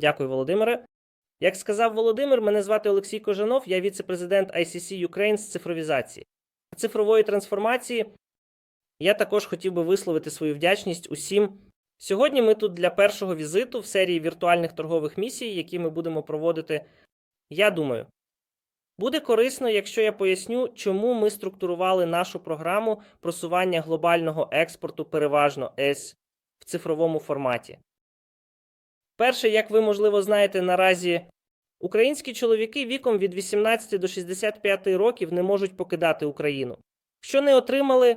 Дякую, Володимире. Як сказав Володимир, мене звати Олексій Кожанов, я віце-президент ICC Ukraine з цифровізації. Цифрової трансформації я також хотів би висловити свою вдячність усім. Сьогодні ми тут для першого візиту в серії віртуальних торгових місій, які ми будемо проводити. Я думаю, буде корисно, якщо я поясню, чому ми структурували нашу програму просування глобального експорту переважно ЕС в цифровому форматі. Перше, як ви, можливо, знаєте, наразі українські чоловіки віком від 18 до 65 років не можуть покидати Україну. Що не отримали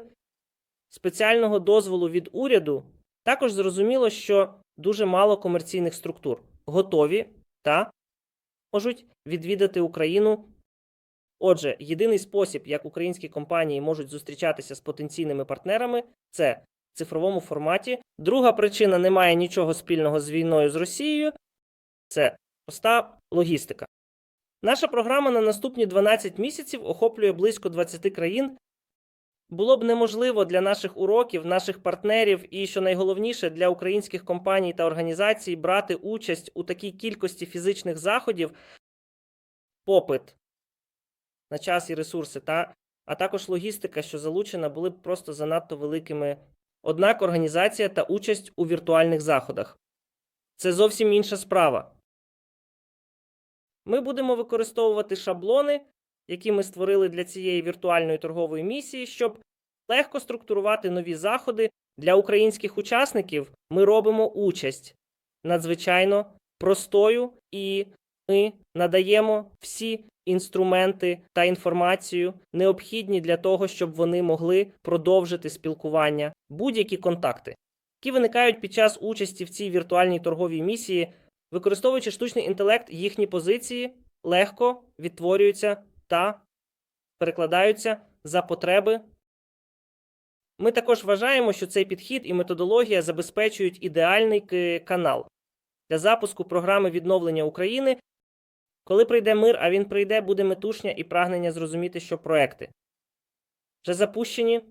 спеціального дозволу від уряду, також зрозуміло, що дуже мало комерційних структур готові та можуть відвідати Україну. Отже, єдиний спосіб, як українські компанії можуть зустрічатися з потенційними партнерами, це цифровому форматі. Друга причина не має нічого спільного з війною з Росією. Це проста логістика. Наша програма на наступні 12 місяців охоплює близько 20 країн. Було б неможливо для наших уроків, наших партнерів і, що найголовніше, для українських компаній та організацій брати участь у такій кількості фізичних заходів, попит на час і ресурси, та, а також логістика, що залучена, були б просто занадто великими. Однак організація та участь у віртуальних заходах це зовсім інша справа. Ми будемо використовувати шаблони, які ми створили для цієї віртуальної торгової місії, щоб легко структурувати нові заходи для українських учасників. Ми робимо участь надзвичайно простою, і ми надаємо всі інструменти та інформацію, необхідні для того, щоб вони могли продовжити спілкування, будь-які контакти, які виникають під час участі в цій віртуальній торговій місії, використовуючи штучний інтелект, їхні позиції легко відтворюються та перекладаються за потреби. Ми також вважаємо, що цей підхід і методологія забезпечують ідеальний канал для запуску програми відновлення України. Коли прийде мир, а він прийде, буде метушня і прагнення зрозуміти, що проекти вже запущені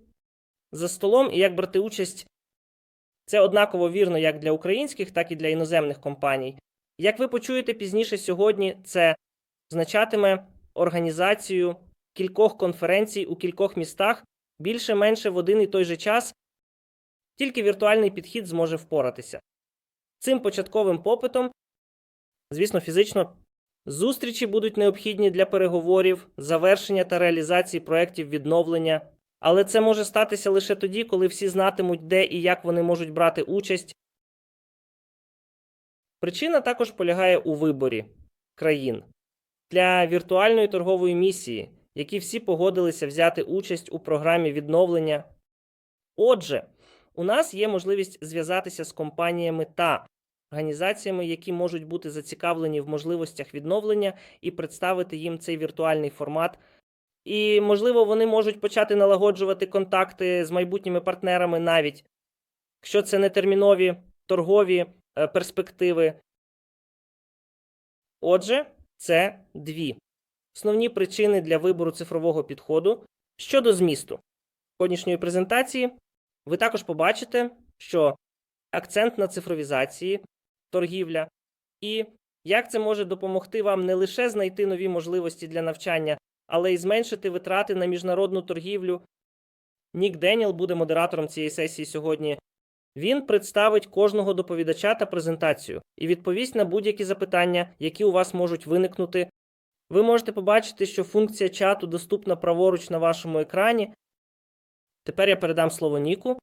за столом і як брати участь. Це однаково вірно як для українських, так і для іноземних компаній. Як ви почуєте пізніше сьогодні, це означатиме організацію кількох конференцій у кількох містах більше-менше в один і той же час, тільки віртуальний підхід зможе впоратися. Цим початковим попитом, звісно, фізично зустрічі будуть необхідні для переговорів, завершення та реалізації проєктів відновлення, але це може статися лише тоді, коли всі знатимуть, де і як вони можуть брати участь. Причина також полягає у виборі країн для віртуальної торгової місії, які всі погодилися взяти участь у програмі відновлення. Отже, у нас є можливість зв'язатися з компаніями та організаціями, які можуть бути зацікавлені в можливостях відновлення, і представити їм цей віртуальний формат. І, можливо, вони можуть почати налагоджувати контакти з майбутніми партнерами навіть, якщо це не термінові торгові е, перспективи. Отже, це дві основні причини для вибору цифрового підходу. Щодо змісту сьогоднішньої презентації, ви також побачите, що акцент на цифровізації, торгівля, і як це може допомогти вам не лише знайти нові можливості для навчання, але й зменшити витрати на міжнародну торгівлю. Нік Деніел буде модератором цієї сесії сьогодні. Він представить кожного доповідача та презентацію і відповість на будь-які запитання, які у вас можуть виникнути. Ви можете побачити, що функція чату доступна праворуч на вашому екрані. Тепер я передам слово Ніку.